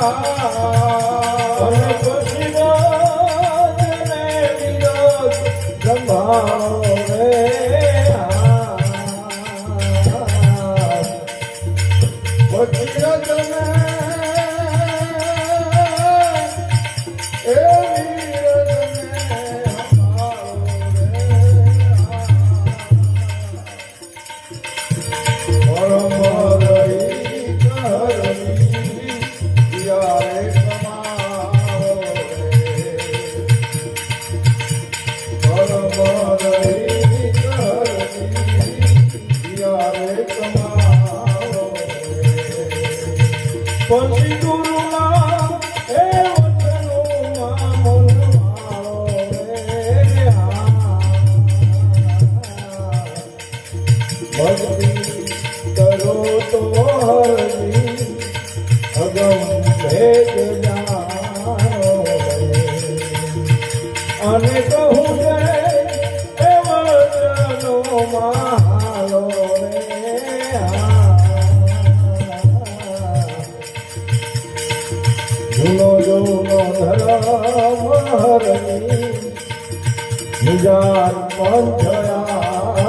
Oh, અને કહું રે વચનો મહાલો જૂનો જૂનો ધરમ હરની નિજાન પંથયા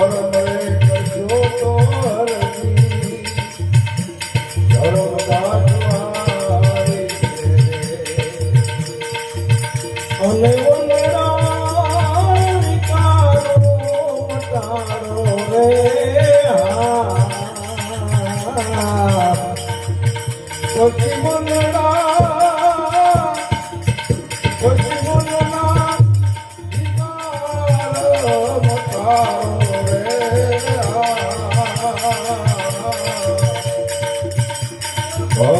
મન કરજો તો હર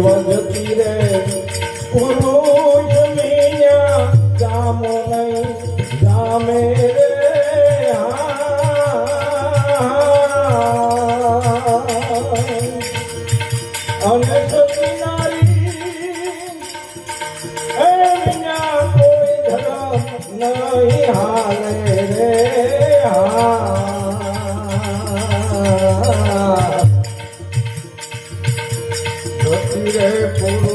જીવન જતી રે પુરુષ મિયા જામ હાલે